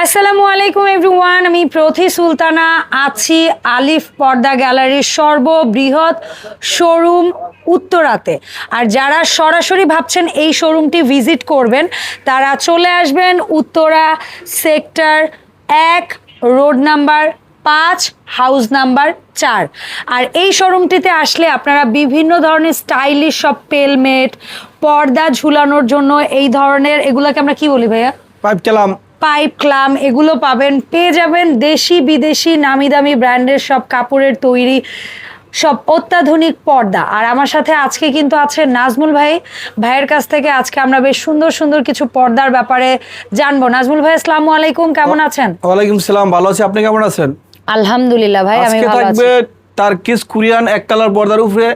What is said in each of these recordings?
আসসালামু আলাইকুম এভরিওয়ান, আমি প্রথি সুলতানা, আছি আলিফ পর্দা গ্যালারির সর্ববৃহৎ শোরুম উত্তরাতে। আর যারা সরাসরি ভাবছেন এই শোরুমটি ভিজিট করবেন, তারা চলে আসবেন উত্তরা সেক্টর এক, রোড নাম্বার পাঁচ, হাউস নাম্বার চার। আর এই শোরুমটিতে আসলে আপনারা বিভিন্ন ধরনের স্টাইলিশ সব পেলমেট পর্দা ঝুলানোর জন্য এই ধরনের, এগুলোকে আমরা কি বলি ভাইয়া? পাইপ চালাম। পাইপ ক্লাম এগুলো পাবেন পেয়ে যাবেন দেশি বিদেশি নামি দামি ব্র্যান্ডের সব কাপড়ের তৈরি সব অত্যাধুনিক পর্দা। আর আমার সাথে আজকে কিন্তু আছে নাজমুল ভাই। ভাইয়ের কাছ থেকে আজকে আমরা বেশ সুন্দর সুন্দর কিছু পর্দার ব্যাপারে জানব। নাজমুল ভাই আসসালামু আলাইকুম কেমন আছেন? ওয়ালাইকুম সালাম ভালো আছি। আপনি কেমন আছেন? আলহামদুলিল্লাহ ভাই আমি ভালো আছি। থাকবে তার কিস কুরিয়ান এক কালার পর্দার উপরে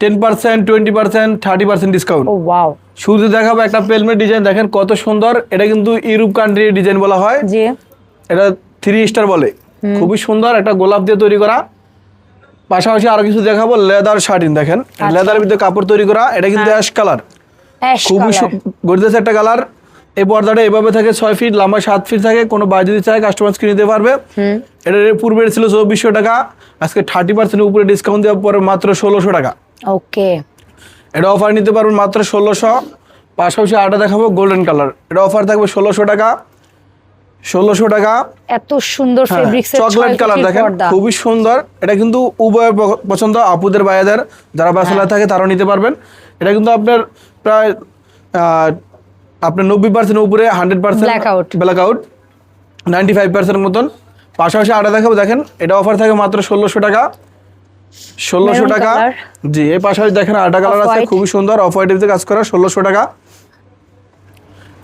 ten percent twenty percent thirty percent discount ও ওয়াও শুরুতে দেখাবো একটা পেলমেট ডিজাইন দেখেন কত সুন্দর। এটা কিন্তু ইউরোপ কান্ট্রির ডিজাইন বলা হয়। জি। এটা থ্রি স্টার বলে। খুবই সুন্দর একটা গোলাপ দিয়ে তৈরি করা। পাশাপাশি আরও কিছু দেখাবো লেদার শার্টিন দেখেন। লেদার ভিতরে কাপড় তৈরি করা এটা কিন্তু অ্যাশ কালার খুবই গর্জেস একটা কালার এই পর্দাটা এভাবে থাকে ছয় ফিট লম্বা সাত ফিট থাকে। কোনো বাই যদি চায় কাস্টমার স্ক্রিন নিতে পারবে। এটার পূর্বে ছিল চব্বিশশো টাকা। আজকে থার্টি পার্সেন্ট উপরে ডিসকাউন্ট দেওয়ার পরে মাত্র ষোলোশো টাকা। ওকে এটা অফার নিতে পারবেন মাত্র ষোলোশো। পাশাপাশি আটা দেখাবো গোল্ডেন কালার এটা অফার থাকবে ষোলোশো টাকা। ষোলোশো টাকা। এত সুন্দর চকলেট কালার দেখেন খুবই সুন্দর। এটা কিন্তু উভয়ের প- পছন্দ আপুদের ভাইয়াদের। যারা ব্যাচেলার থাকে তারাও নিতে পারবেন। এটা কিন্তু আপনার প্রায় আপনার নব্বই পার্সেন্ট উপরে hundred percent. Black out ninety five percent মতন। পাশাপাশি আটা দেখাবো দেখেন এটা অফার থাকে মাত্র ষোলোশো টাকা। ষোলোশো টাকা। জি এই পাশাপাশি দেখেন আটা কালার আছে খুবই সুন্দর অফ হোয়াইটের কাজ করা ষোলোশো টাকা।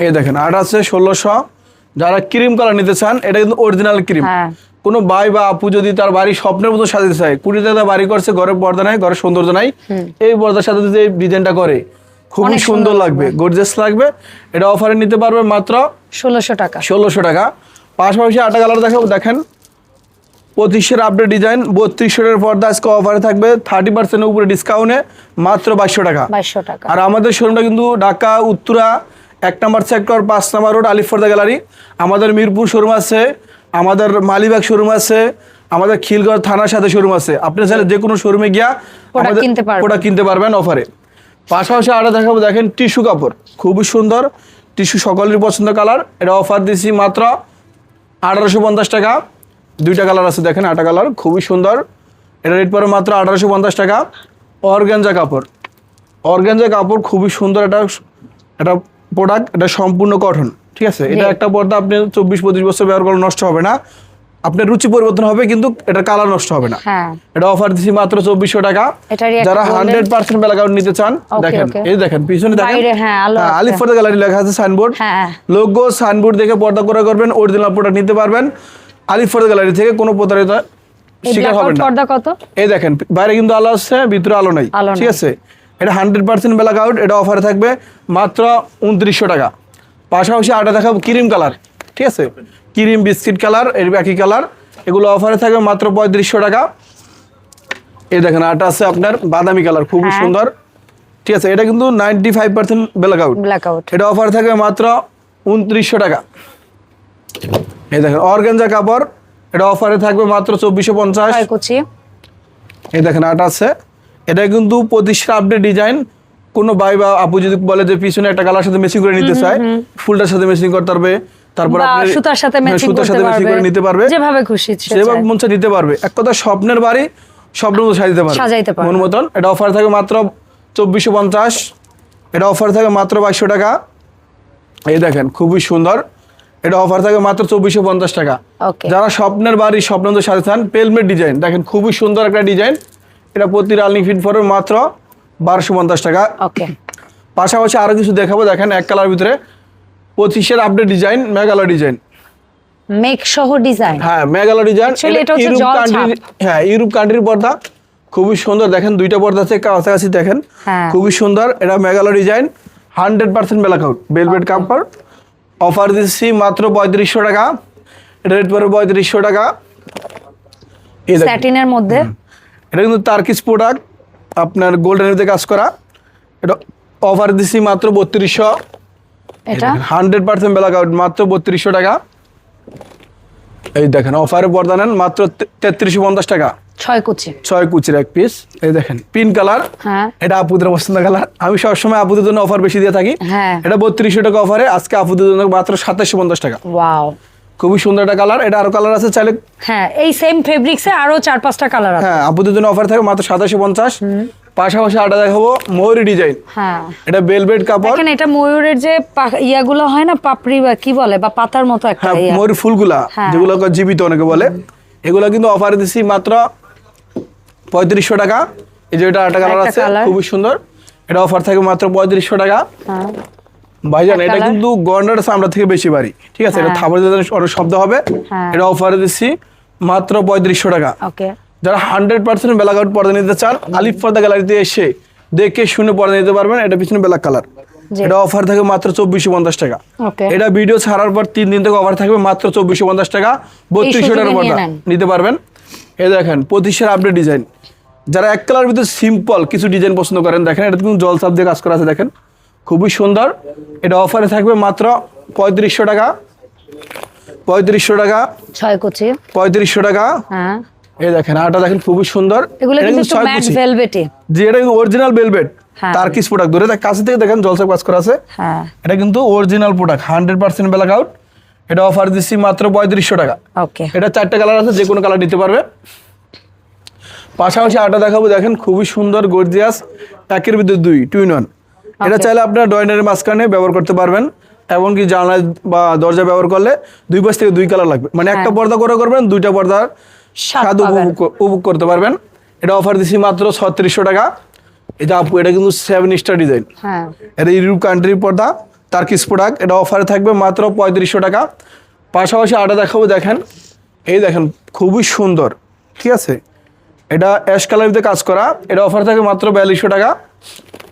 এই দেখেন আটা আছে ষোলোশো। যারা ক্রিম কালার নিতে চান এটা কিন্তু অরিজিনাল ক্রিম হ্যাঁ। কোনো ভাই বা আপু যদি তার বাড়ি স্বপ্নের মতো সাজাতে চায় কুড়ি টাকা বাড়ি করছে ঘরের পর্দা নাই ঘরের সৌন্দর্য নাই এই পর্দার সাথে যদি এই ডিজাইনটা করে খুবই সুন্দর লাগবে গর্জেস লাগবে। এটা অফারে নিতে পারবে মাত্র ষোলোশো টাকা। ষোলোশো টাকা। পাশাপাশি আটা কালার দেখাবো দেখেন। পঁচিশের আপডেট ডিজাইন বত্রিশের পর্দা আজকে অফারে থাকবে। থার্টি পার্সেন্টের উপরে ডিসকাউন্টে মাত্র বাইশশো টাকা। বাইশশো টাকা। আর আমাদের শোরুমটা কিন্তু ঢাকা উত্তরা এক নম্বর সেক্টর পাঁচ নম্বর রোড আলিফর্দা গ্যালারি আমাদের মিরপুর শোরুম আছে আমাদের মালিবাগ শোরুম আছে আমাদের খিলগড় থানার সাথে শোরুম আছে। আপনি চাইলে যে কোনো শোরুমে গিয়া পারবেন। প্রোডাক্ট কিনতে পারবেন অফারে পাশাপাশি আরও দেখাবো দেখেন টিস্যু কাপড়। খুবই সুন্দর। টিস্যু সকলের পছন্দ কালার এটা অফার দিছি মাত্র আঠারোশো পঞ্চাশ টাকা। দুইটা কালার আছে দেখেন আটা কালার খুবই সুন্দর। এটা রেট পড়ে মাত্র আঠারোশো পঞ্চাশ টাকা। অর্গ্যাঞ্জা কাপড়। অর্গ্যাঞ্জা কাপড় খুবই সুন্দর একটা একটা প্রোডাক্ট এটা সম্পূর্ণ কটন ঠিক আছে? এটা একটা পর্দা আপনি চব্বিশ পঁচিশ বছর ব্যবহার করলে নষ্ট হবে না। আপনার রুচি পরিবর্তন হবে কিন্তু এটা কালার নষ্ট হবে না। হ্যাঁ। এটা অফার দিছি মাত্র চব্বিশশো টাকা। যারা হান্ড্রেড পার্সেন্ট বেলা কাউন্ট নিতে চান দেখেন এই দেখেন পিছনে দেখেন। হ্যাঁ, আলো আছে। আলিফ গ্যালারি লেখা আছে সাইনবোর্ড হ্যাঁ। লোগো সাইনবোর্ড দেখে পর্দা করে করবেন অরিজিনাল প্রোডাক্ট নিতে পারবেন। আলিফ গ্যালারি থেকে কোনো প্রতারিত শিকার হবেন না। পর্দা কত? এই দেখেন বাইরে কিন্তু আলো আছে ভিতরে আলো নাই ঠিক আছে? এটা হান্ড্রেড পার্সেন্ট ব্ল্যাক আউট এটা অফারে থাকবে মাত্র উনত্রিশশো টাকা। পাশাপাশি আটা দেখাবো ক্রিম কালার ঠিক আছে? ক্রিম বিস্কিট কালারের একই কালার এগুলো অফারে থাকবে মাত্র পঁয়ত্রিশশো টাকা। এই দেখেন আটা আছে আপনার বাদামি কালার খুবই হ্যাঁ। সুন্দর ঠিক আছে? এটা কিন্তু ninety five percent black out black out এটা অফার থাকবে মাত্র উনত্রিশশো টাকা। এই দেখেন অর্গেঞ্জা কাপড় এটা অফারে থাকবে মাত্র চব্বিশশো পঞ্চাশ। এই দেখেন আট আছে। এটা কিন্তু পঁচিশটা আপডেট ডিজাইন কোনো ভাই বা আপু যদি বলে যে পিছনে একটা কালার সাথে মেশিং করে নিতে চায় ফুলটার সাথে মেশিং করতে পারবে। তারপর আপনি সুতার সাথে হ্যাঁ, সুতার সাথে ম্যাচিং করে নিতে পারবে। যেভাবে খুশি সে যেভাবে মন চায় নিতে পারবে। এক কথা স্বপ্নের বাড়ি স্বপ্ন মতো সাজাতে পারবে। সাজাইতে পারবে। মন মতন। এটা অফার থাকে মাত্র চব্বিশশো পঞ্চাশ। এটা অফার থাকে মাত্র বাইশশো টাকা। এই দেখেন খুবই সুন্দর। এটা অফার থাকে মাত্র চব্বিশশো পঞ্চাশ টাকা। যারা স্বপ্নের বাড়ি স্বপ্ন তো সাথে চান পেলমেট ডিজাইন দেখেন খুবই সুন্দর একটা ডিজাইন এটা প্রতি রানিং ফিট পরে মাত্র বারোশো পঞ্চাশ টাকা। পাশাপাশি আরও কিছু দেখাবো দেখেন এক কালার ভিতরে পঁচিশের update design Meghalaya design make সহ ডিজাইন হ্যাঁ ডিজাইন ইউরোপ কান্ট্রি হ্যাঁ ইউরোপ কান্ট্রির পর্দা খুবই সুন্দর। দেখেন দুইটা পর্দা কাছাকাছি দেখেন। হ্যাঁ। খুবই সুন্দর এটা Meghalaya design hundred percent black out velvet কাম্পার offer দিচ্ছি মাত্র পঁয়ত্রিশশো টাকা। রেট পড়বে পঁয়ত্রিশশো টাকা। স্যাটিনের মধ্যে। এটা কিন্তু তার্কিস প্রোডাক্ট আপনার গোল্ডেন কাজ করা। এটা অফার দিচ্ছি মাত্র বত্রিশশো। এটা? হান্ড্রেড পার্সেন্ট ব্ল্যাক আউট মাত্র বত্রিশশো টাকা। এই দেখেন অফারে পর্দা নেন মাত্র তেত্রিশশো পঞ্চাশ টাকা। ছয় কুচি। ছয় কুচির এক পিস এই দেখেন পিন কালার হ্যাঁ। এটা আপুদের পছন্দ কালার আমি সবসময় আপুদের জন্য অফার বেশি দিয়ে থাকি। হ্যাঁ। এটা বত্রিশশো টাকা অফারে আজকে আপুদের জন্য মাত্র সাতাশশো পঞ্চাশ টাকা। ওয়াও খুবই সুন্দর একটা কালার এটা আরও কালার আছে চাইলে হ্যাঁ এই সেম ফেব্রিক্সে আরও চার পাঁচটা কালার আছে। হ্যাঁ আপুদের জন্য অফার থাকবে মাত্র সাতাশশো পঞ্চাশ। পাশাপাশি আটা দেখাবো ময়ূরি ডিজাইন হ্যাঁ। এটা বেলভেট কাপড়। দেখেন এটা ময়ূরের যে ইয়াগুলো হয় না পাপড়ি বা কি বলে বা পাতার মতো একটা ময়ূর ফুলগুলা। যেগুলো জীবিত অনেকে বলে। এগুলো কিন্তু অফার দিচ্ছি মাত্র পঁয়ত্রিশশো টাকা। এই যে এটা একটা কালার আছে খুবই সুন্দর। এটা অফার থাকে মাত্র পঁয়ত্রিশশো টাকা। হ্যাঁ। ভাইজান এটা কিন্তু গন্ডার চামড়া থেকে বেশি বাড়ি ঠিক আছে? এটা হ্যাঁ। দিলে অনেক শব্দ হবে। হ্যাঁ। এটা অফারে দিচ্ছি মাত্র পঁয়ত্রিশশো টাকা। যারা হান্ড্রেড পার্সেন্ট ব্ল্যাক আউট পর্দা নিতে চান আলিফ পর্দা গ্যালারিতে এসে দেখে শুনে পর্দা নিতে পারবেন এটা পিছনে ব্ল্যাক কালার এটা অফার থাকে মাত্র চব্বিশশো পঞ্চাশ টাকা। এটা ভিডিও ছাড়ার পর তিন দিন থেকে অফার থাকবে মাত্র চব্বিশশো পঞ্চাশ টাকা। বত্রিশশো টাকার পর্দা নিতে পারবেন। এই দেখেন পঁচিশের আপডেট ডিজাইন যারা এক কালার ভিতরে সিম্পল কিছু ডিজাইন পছন্দ করেন দেখেন এটা কিন্তু জল চাপ দিয়ে কাজ করা আছে দেখেন। খুবই সুন্দর। এটা অফারে থাকবে মাত্র পঁয়ত্রিশশো টাকা। পঁয়ত্রিশশো টাকা। ছয় কুচি। পঁয়ত্রিশশো টাকা। হ্যাঁ। এই দেখেন আটা দেখেন খুবই সুন্দর। এগুলো কিন্তু ম্যাট। ভেলভেটি এটা অরিজিনাল বেলভেট হ্যাঁ। তার কিস প্রোডাক্ট ধরে কাছে থেকে দেখেন জলসা কাজ করা আছে। হ্যাঁ। এটা কিন্তু original product hundred percent black out এটা অফার দিচ্ছি মাত্র পঁয়ত্রিশশো টাকা। ওকে এটা চারটা কালার আছে যে কোনো কালার নিতে পারবে। পাশাপাশি আটা দেখাবো দেখেন খুবই সুন্দর গর্জিয়াস একের ভিতরে দুই টু ইন ওয়ান এটা চাইলে আপনার ডয়নারের মাঝখানে ব্যবহার করতে পারবেন এমনকি জানলা বা দরজা ব্যবহার করলে দুই পাশ থেকে দুই কালার লাগবে। মানে একটা হ্যাঁ। পর্দা করে করবেন দুইটা পর্দা স্বাদ উপভোগ উপভোগ করতে পারবেন। এটা অফার দিচ্ছি মাত্র ছত্রিশশো টাকা। এটা আপু এটা কিন্তু সেভেন স্টার ডিজাইন এটা ইউরোপ কান্ট্রির পর্দা। টার্কিস প্রোডাক্ট এটা অফারে থাকবে মাত্র পঁয়ত্রিশশো টাকা। পাশাপাশি আটা দেখাবো দেখেন। এই দেখেন খুবই সুন্দর ঠিক আছে? এটা অ্যাশ কালারিতে কাজ করা এটা অফার থাকে মাত্র বিয়াল্লিশশো টাকা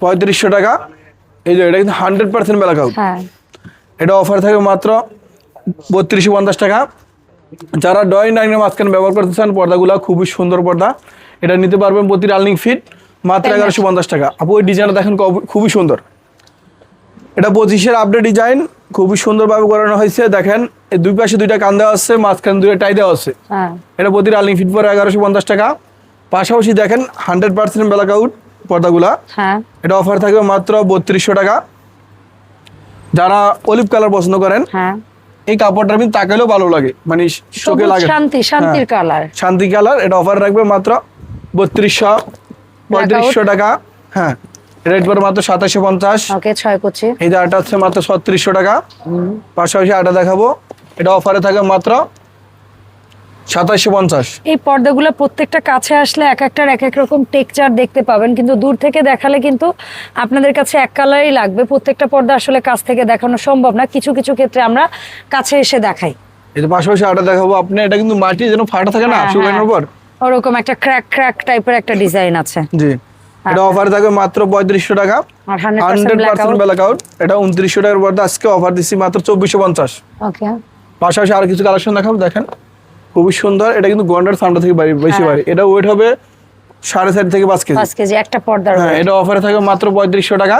পঁয়ত্রিশশো টাকা। এই যে এটা কিন্তু হান্ড্রেড পার্সেন্ট বেলা খাও হ্যাঁ। এটা অফার থাকে মাত্র বত্রিশশো পঞ্চাশ টাকা। যারা ড্রয়িং ডাইনের মাঝখানে ব্যবহার করতে চান পর্দাগুলো খুবই সুন্দর পর্দা। এটা নিতে পারবেন প্রতি রানিং ফিট মাত্র এগারোশো পঞ্চাশ টাকা। আপু ওই ডিজাইনটা দেখেন খুবই সুন্দর। এটা পঁচিশের আপডেট ডিজাইন খুবই সুন্দরভাবে করানো হয়েছে। দেখেন এই দুই পাশে দুইটা কান দেওয়া আছে মাঝখানে দুইটা টাই দেওয়া আছে। হ্যাঁ। এটা প্রতি রানিং ফিট পরে এগারোশো পঞ্চাশ টাকা। পাশাপাশি দেখেন হান্ড্রেড পার্সেন্ট ব্ল্যাক আউট পর্দাগুলা। হ্যাঁ। এটা অফার থাকবে মাত্র বত্রিশশো টাকা। যারা অলিভ কালার পছন্দ করেন হ্যাঁ। এই কাপড়টা কিন্তু তাকালেও ভালো লাগে। মানে চোখে লাগে। শান্তি শান্তির কালার শান্তি কালার এটা অফার রাখবে মাত্র বত্রিশশো পঁয়ত্রিশশো টাকা। হ্যাঁ। রেট পরে মাত্র সাতাশশো পঞ্চাশ। ওকে ছয় কুচি। এই আটা হচ্ছে মাত্র ছত্রিশশো টাকা। পাশাপাশি আটা দেখাবো। এটা অফারে থাকে মাত্র সাতাশশো পঞ্চাশ। এই পর্দাগুলো প্রত্যেকটা কাছে আসলে এক একটার এক এক রকম টেকচার দেখতে পাবেন। কিন্তু দূর থেকে দেখালে কিন্তু আপনাদের কাছে এক কালারই লাগবে। প্রত্যেকটা পর্দা আসলে কাছ থেকে দেখানো সম্ভব না। কিছু কিছু ক্ষেত্রে আমরা কাছে এসে দেখাই। যে পাশাপাশি আটা দেখাবো আপনি এটা কিন্তু মাটি যেন ফাটা থাকে না হ্যাঁ, শুকানোর হ্যাঁ। পর ওরকম একটা ক্র্যাক ক্র্যাক টাইপের একটা ডিজাইন আছে। জি। এটা অফারে থাকবে মাত্র পঁয়ত্রিশশো টাকা। হান্ড্রেড পার্সেন্ট ব্ল্যাক আউট এটা উনত্রিশশো টাকার পর্দা আজকে অফার দিচ্ছি মাত্র চব্বিশশো পঞ্চাশ। পাশাপাশি আর কিছু কালেকশন দেখাবো দেখেন। খুবই সুন্দর। এটা কিন্তু গন্ডার সামটা থেকে বেশি হ্যাঁ। বাড়ি। এটা ওয়েট হবে সাড়ে চার থেকে পাঁচ কেজি। পাঁচ কেজি একটা পর্দার হ্যাঁ এটা অফারে থাকবে মাত্র পঁয়ত্রিশশো টাকা।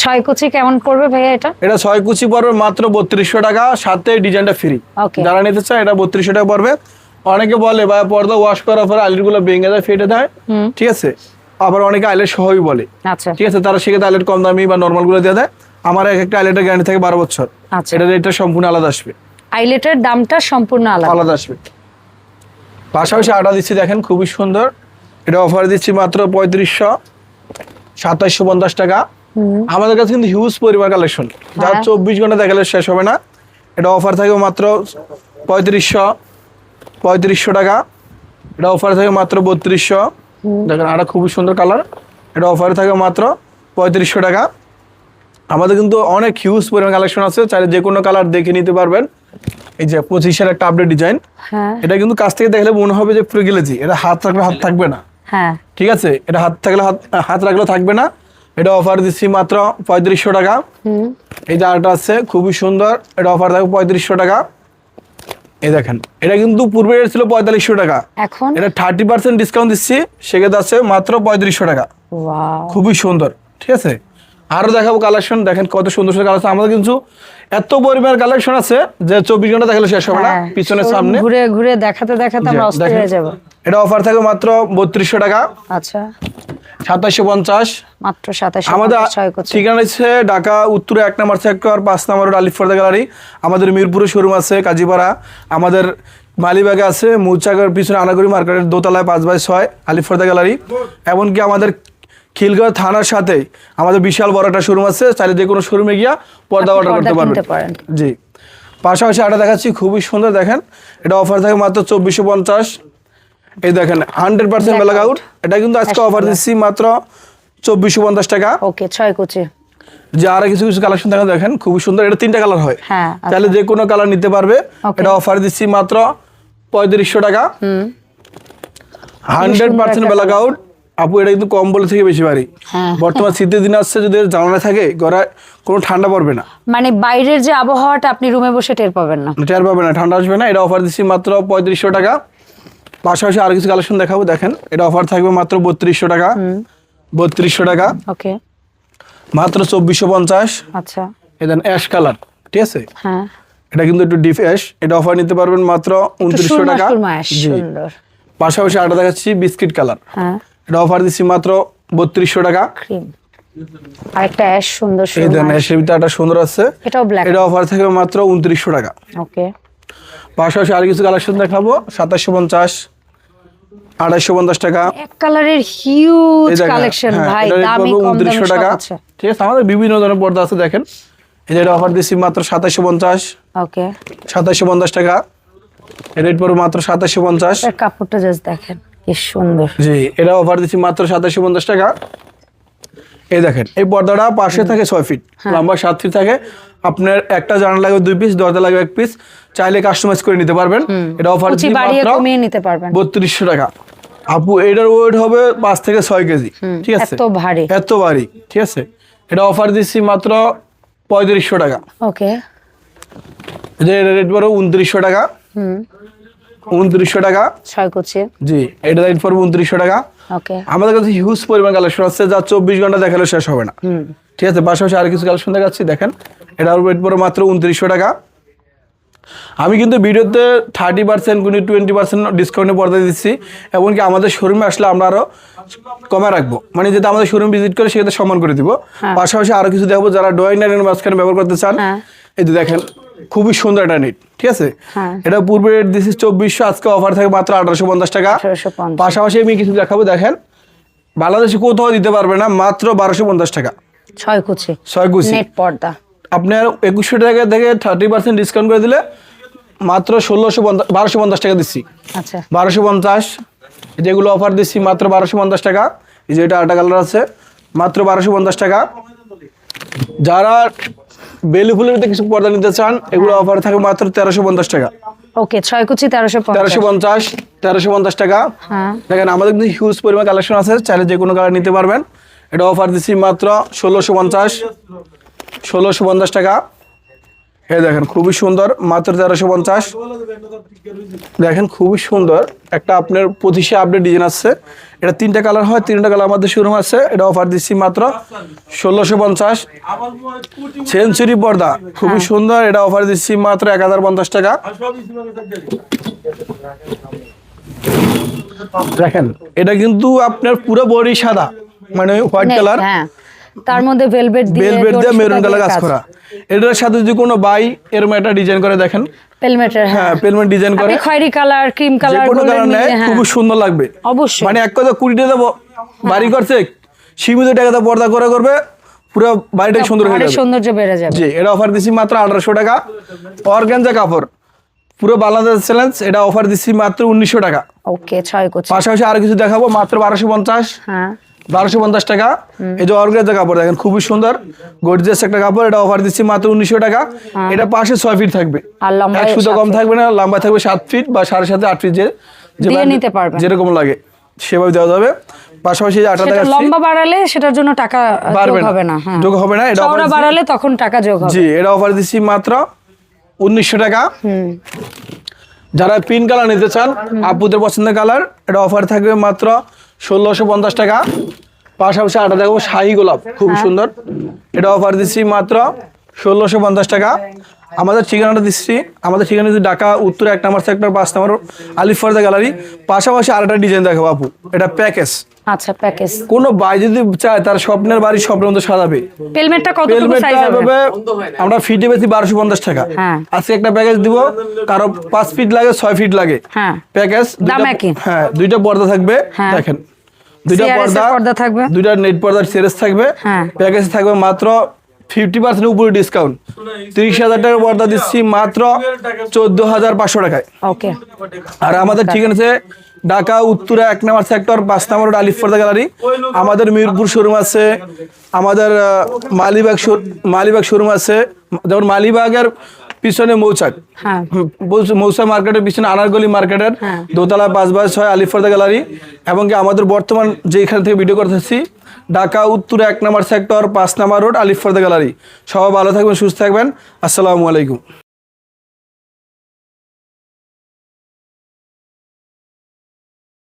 ছয় কুচি কেমন পড়বে ভাইয়া এটা? এটা ছয় কুচি পড়বে মাত্র বত্রিশশো টাকা সাথে ডিজাইনটা ফ্রি যারা নিতে চায় এটা বত্রিশশো টাকা পড়বে। অনেকে বলে বা পর্দা ওয়াশ করার পরে আইলেটগুলো ভেঙে যায় ফেটে দেয় ঠিক আছে? আবার অনেকে আইলেট সহই বলে। আচ্ছা। ঠিক আছে? তারা সেক্ষেত্রে আইলেট কম দামি বা নর্মালগুলো দিয়ে দেয়। আমার এক একটা আইলেটের গ্যারান্টি থাকে বারো বছর। আচ্ছা। এটা রেটটা সম্পূর্ণ আলাদা আসবে। আইলেটের দামটা সম্পূর্ণ আলাদা। আলাদা আসবে। পাশাপাশি আটা দিচ্ছি দেখেন খুবই সুন্দর। এটা অফার দিচ্ছি মাত্র পঁয়ত্রিশশো সাতাশশো পঞ্চাশ টাকা। আমাদের কাছে কিন্তু হিউজ পরিমাণ কালেকশন যা হ্যাঁ। চব্বিশ ঘণ্টা দেখালে শেষ হবে না। এটা অফার থাকবে মাত্র পঁয়ত্রিশশো পঁয়ত্রিশশো টাকা। এটা অফার থাকে মাত্র বত্রিশশো। দেখেন আটা খুবই সুন্দর কালার এটা অফারে থাকে মাত্র পঁয়ত্রিশশো টাকা। আমাদের কিন্তু অনেক হিউজ পরিমাণ কালেকশন আছে। চাইলে যে কোনো কালার দেখে নিতে পারবেন। এই যে পঁচিশের একটা আপডেট ডিজাইন হ্যাঁ। এটা কিন্তু কাছ থেকে দেখলে মনে হবে যে পুরো গেলেছি এটা হাত রাখলে হাত থাকবে না। হ্যাঁ। ঠিক আছে? এটা হাত থাকলে হাত হাত রাখলেও থাকবে না। এটা অফার দিচ্ছি মাত্র পঁয়ত্রিশশো টাকা। হুম। এই যে আরেকটা আছে খুবই সুন্দর। এটা অফার থাকবে পঁয়ত্রিশশো টাকা। এই দেখেন এটা কিন্তু পূর্বে রেট ছিল পঁয়তাল্লিশশো টাকা। এখন? এটা থার্টি পার্সেন্ট ডিসকাউন্ট দিচ্ছি সেক্ষেত্রে আছে মাত্র পঁয়ত্রিশশো টাকা। খুবই সুন্দর ঠিক আছে? আরও দেখাবো কালেকশন দেখেন কত সুন্দর সুন্দর কালেকশন আমাদের কিন্তু এত পরিমাণ কালেকশন আছে যে চব্বিশ ঘণ্টা দেখালে শেষ হবে না হ্যাঁ, showroom সামনে। ঘুরে ঘুরে দেখাতে দেখাতে আমরা অস্থির। হয়ে যাব। এটা অফার থাকবে মাত্র বত্রিশশো টাকা। আচ্ছা। সাতাশশো পঞ্চাশ। মাত্র আমাদের ঠিকানা ঢাকা উত্তরে এক নম্বর সেক্টর পাঁচ নম্বর রোড আলিফর্দা গ্যালারি। আমাদের মিরপুরে শোরুম আছে কাজীপাড়া। আমাদের মালিবাগে আছে মৌচাকের পিছনে আনাগুড়ি মার্কেটের দোতলায় পাঁচ বাই ছয় আলিফর্দা গ্যালারি। এমনকি আমাদের খিলগাঁও থানার সাথে আমাদের বিশাল বড় একটা শোরুম আছে চাইলে যে কোনো শোরুমে গিয়া পর্দা অর্ডার করতে পারবেন। জি। পাশাপাশি আটা দেখাচ্ছি খুবই সুন্দর দেখেন। এটা অফার থাকে মাত্র চব্বিশশো পঞ্চাশ। এই দেখেন হান্ড্রেড পার্সেন্ট বেলা আউট এটা কিন্তু আজকে অফার দিচ্ছি মাত্র চব্বিশশো পঞ্চাশ টাকা। ওকে ছয় কুচি। যে আরও কিছু কিছু কালেকশন দেখা দেখেন খুবই সুন্দর। এটা তিনটা কালার হয়। হ্যাঁ, আচ্ছা। তাহলে যে কোনো কালার নিতে পারবে। এটা অফার দিচ্ছি মাত্র পঁয়ত্রিশশো টাকা। হান্ড্রেড পার্সেন্ট ব্ল্যাক আউট আপু এটা কিন্তু কম বলে থেকে বেশি ভারী। হ্যাঁ। বর্তমান শীতের দিন আসছে যদি জানালা থাকে ঘরে কোনো ঠান্ডা পড়বে না। মানে বাইরের যে আবহাওয়াটা আপনি রুমে বসে টের পাবেন না। টের পাবে না ঠান্ডা আসবে না। এটা অফার দিচ্ছি মাত্র পঁয়ত্রিশশো টাকা। পাশাপাশি আর কিছু কালেকশন দেখাবো দেখেন। এটা অফার থাকবে মাত্র বত্রিশশো টাকা। বত্রিশশো টাকা। ওকে। মাত্র চব্বিশশো পঞ্চাশ। আচ্ছা। এদেন অ্যাশ কালার ঠিক আছে? হ্যাঁ। এটা কিন্তু একটু ডিপ অ্যাশ এটা অফার নিতে পারবেন মাত্র উনত্রিশশো টাকা। জি। পাশাপাশি আটা দেখাচ্ছি বিস্কিট কালার হ্যাঁ। এটা অফার দিচ্ছি মাত্র বত্রিশশো টাকা। আরেকটা অ্যাশ সুন্দর এই সুরমা দেন অ্যাশের ভিতরে একটা সুন্দর আছে। এটাও ব্ল্যাক এটা অফার থাকবে মাত্র উনত্রিশশো টাকা। ওকে। পাশাপাশি আর কিছু কালেকশন দেখাবো সাতাশশো পঞ্চাশ। আড়াইশো পঞ্চাশ টাকা। এক কালারের হিউজ এই কালেকশন হ্যাঁ, ভাই দামি কম দামি টাকা। ঠিক আছে আমাদের বিভিন্ন ধরনের পর্দা আছে দেখেন। অফার দিচ্ছি মাত্র সাতাশশো পঞ্চাশ। ওকে। সাতাশশো পঞ্চাশ টাকা। এর রেট পড়বে মাত্র সাতাশশো পঞ্চাশ। কাপড়টা জাস্ট দেখেন কি সুন্দর। জি এটা অফার দিচ্ছি মাত্র সাতাশশো পঞ্চাশ টাকা। এই দেখেন এই পর্দাটা পাশে থাকে ছয় ফিট হ্যাঁ। লম্বা সাত ফিট থাকে। আপনার একটা জানা লাগবে দুই পিস দরজা লাগবে এক পিস চাইলে কাস্টমাইজ করে নিতে পারবেন। এটা অফার কমিয়ে নিতে পারবেন। বত্রিশশো টাকা। আপু এটার ওয়েট হবে পাঁচ থেকে ছয় কেজি ঠিক আছে? এত ভারী। এত ভারী ঠিক আছে? এটা অফার দিচ্ছি মাত্র পঁয়ত্রিশশো টাকা। ওকে। যে এটা রেট পড়বে উনত্রিশশো টাকা। হুম। উনত্রিশশো টাকা। ছয় কুচি। জি এটা রেট পড়বে উনত্রিশশো টাকা। ওকে। আমাদের কাছে হিউজ পরিমাণ কালেকশন আছে যা চব্বিশ ঘণ্টা দেখালে শেষ হবে না। হুম। ঠিক আছে? পাশাপাশি আর কিছু কালেকশন দেখাচ্ছি দেখেন। এটার রেট পড়ে মাত্র উনত্রিশশো টাকা। আমি কিন্তু ভিডিওতে থার্টি পার্সেন্ট কোনো টোয়েন্টি পার্সেন্ট ডিসকাউন্টে পর্দা দিচ্ছি এমনকি আমাদের শোরুমে আসলে আমরা আরও কমে রাখব। মানে যেটা আমাদের শোরুম ভিজিট করে সেটা সম্মান করে দিব। পাশাপাশি আরও কিছু দেখব যারা ড্রয়িং লাইনের মাঝখানে ব্যবহার করতে চান হ্যাঁ। এই যে দেখেন খুবই সুন্দর একটা নেট ঠিক আছে? হ্যাঁ। এটা পূর্বে রেট দিচ্ছি চব্বিশশো আজকে অফার থাকে মাত্র আঠারোশো পঞ্চাশ টাকা। পাশাপাশি আমি কিছু দেখাবো দেখেন বাংলাদেশে কোথাও দিতে পারবে না মাত্র বারোশো পঞ্চাশ টাকা। ছয় কুচি। ছয় নেট পর্দা। আপনার একুশশো টাকা থেকে থার্টি পার্সেন্ট ডিসকাউন্ট করে দিলে মাত্র ষোলোশো পঞ্চাশ বারোশো পঞ্চাশ টাকা দিচ্ছি। আচ্ছা। বারোশো পঞ্চাশ যেগুলো অফার দিচ্ছি মাত্র বারোশো পঞ্চাশ টাকা। এই যে এটা আটা কালার আছে মাত্র বারোশো পঞ্চাশ টাকা। যারা বেলি ফুলের কিছু পর্দা নিতে চান এগুলো অফার থাকে মাত্র তেরোশো পঞ্চাশ টাকা। ওকে ছয় কুচি তেরোশো তেরোশো পঞ্চাশ তেরোশো পঞ্চাশ টাকা। হ্যাঁ। দেখেন আমাদের কিন্তু হিউজ পরিমাণ কালেকশন আছে চাইলে যে কোনো কালার নিতে পারবেন। এটা অফার দিচ্ছি মাত্র ষোলোশো পঞ্চাশ। ষোলোশো পঞ্চাশ টাকা। এই দেখেন খুবই সুন্দর মাত্র তেরোশো পঞ্চাশ। দেখেন খুবই সুন্দর। একটা আপনার পঁচিশে আপডেট ডিজাইন আছে এটা তিনটা কালার হয় তিনটা কালার আমাদের শোরুম আছে। এটা অফার দিচ্ছি মাত্র ষোলোশো পঞ্চাশ। সেঞ্চুরি পর্দা খুবই সুন্দর। এটা অফার দিচ্ছি মাত্র এক হাজার পঞ্চাশ টাকা। দেখেন এটা কিন্তু আপনার পুরো বডি সাদা মানে হোয়াইট কালার হ্যাঁ। তার মধ্যে ভেলভেট দিয়ে বেলভেট দিয়ে মেরুন কালার কাজ করা। এটার সাথে যদি কোনো বাই এরকম একটা ডিজাইন করে দেখেন। পেলমেটের হ্যাঁ। হ্যাঁ পেলমেন্ট ডিজাইন করে। খয়েরি কালার ক্রিম কালার কোনো কালার নেয় হ্যাঁ। খুব সুন্দর লাগবে। অবশ্যই। মানে এক কথা কুড়িটা দেবো বাড়ি করছে সীমিত টাকাতে পর্দা করে করবে পুরো বাড়িটাই সুন্দর হয়ে যাবে। সৌন্দর্য বেড়ে যাবে। জি এটা অফার দিচ্ছি মাত্র আঠারোশো টাকা। অর্গানজা কাপড় পুরো বাংলাদেশ চ্যালেঞ্জ এটা অফার দিচ্ছি মাত্র উনিশশো টাকা। ওকে ছয় কুচি। পাশাপাশি আরও কিছু দেখাবো মাত্র বারোশো পঞ্চাশ। হ্যাঁ। বারোশো পঞ্চাশ টাকা। এই যে অর্গানজা কাপড় দেখেন খুবই সুন্দর। গর্জিয়াস একটা কাপড় এটা অফার দিচ্ছি মাত্র উনিশশো টাকা। এটা পাশে ছয় ফিট থাকবে। এক সুতো কম থাকবে না লম্বা থাকবে সাত ফিট বা সাড়ে সাথে আট ফিট যে নিতে পারবেন। যেরকম লাগে সেভাবে দেওয়া যাবে। পাশাপাশি আটা সেটা লম্বা বাড়ালে সেটার জন্য টাকা যোগ হবে না হ্যাঁ। যোগ হবে না, এটা চওড়া বাড়ালে তখন টাকা যোগ হবে। জি এটা অফার দিচ্ছি মাত্র উনিশশো টাকা। হুম। যারা পিন কালার নিতে চান আপুদের পছন্দের কালার এটা অফার থাকবে মাত্র ষোলোশো পঞ্চাশ টাকা। পাশাপাশি আটা দেখাবো শাহি গোলাপ খুব সুন্দর। এটা অফার দিচ্ছি মাত্র ষোলোশো পঞ্চাশ টাকা। আমাদের ঠিকানাটা দিচ্ছি। আমাদের ঠিকানা দিচ্ছি ঢাকা উত্তর এক নম্বর সেক্টর পাঁচ নম্বর আলিফ ফরদা গ্যালারি পাশাপাশি আরেকটা ডিজাইন দেখাবো আপু এটা প্যাকেজ আচ্ছা প্যাকেজ কোনো ভাই যদি চায় তার স্বপ্নের বাড়ি স্বপ্নের মতো সাজাবে। পেলমেটটা কতটুকু সাইজ হবে? আমরা ফিটে বেশি বারোশো পঞ্চাশ টাকা। হ্যাঁ। আজকে একটা প্যাকেজ দিব কারও ফিট লাগে ছয় ফিট লাগে। হ্যাঁ। প্যাকেজ দাম একই? হ্যাঁ দুইটা পর্দা থাকবে হ্যাঁ। দেখেন। দুইটা পর্দা পর্দা থাকবে? দুইটা নেট পর্দার সিরিজ থাকবে। প্যাকেজ থাকবে মাত্র ফিফটি পার্সেন্ট উপরে ডিসকাউন্ট তিরিশ হাজার টাকার পর্দা দিচ্ছি মাত্র চোদ্দ হাজার পাঁচশো টাকায়। ওকে। আর আমাদের ঠিকানা আছে ঢাকা উত্তরা এক নম্বর সেক্টর পাঁচ নম্বর রোড আলিফ পর্দা গ্যালারি। আমাদের মিরপুর শোরুম আছে আমাদের মালিবাগ মালিবাগ শোরুম আছে যেমন মালিবাগের পিছনে মৌচাক। হ্যাঁ। মৌসা মার্কেটের পিছনে আনারগলি মার্কেটের হ্যাঁ। দোতলা পাঁচ বাই ছয় আলিফর্দা গ্যালারি। এবং কি আমাদের বর্তমান যে এখান থেকে ভিডিও করতেছি ঢাকা উত্তরে এক নম্বর সেক্টর পাঁচ নম্বর রোড আলিফর্দা গ্যালারি সবাই ভালো থাকবেন, সুস্থ থাকবেন। আসসালামু আলাইকুম।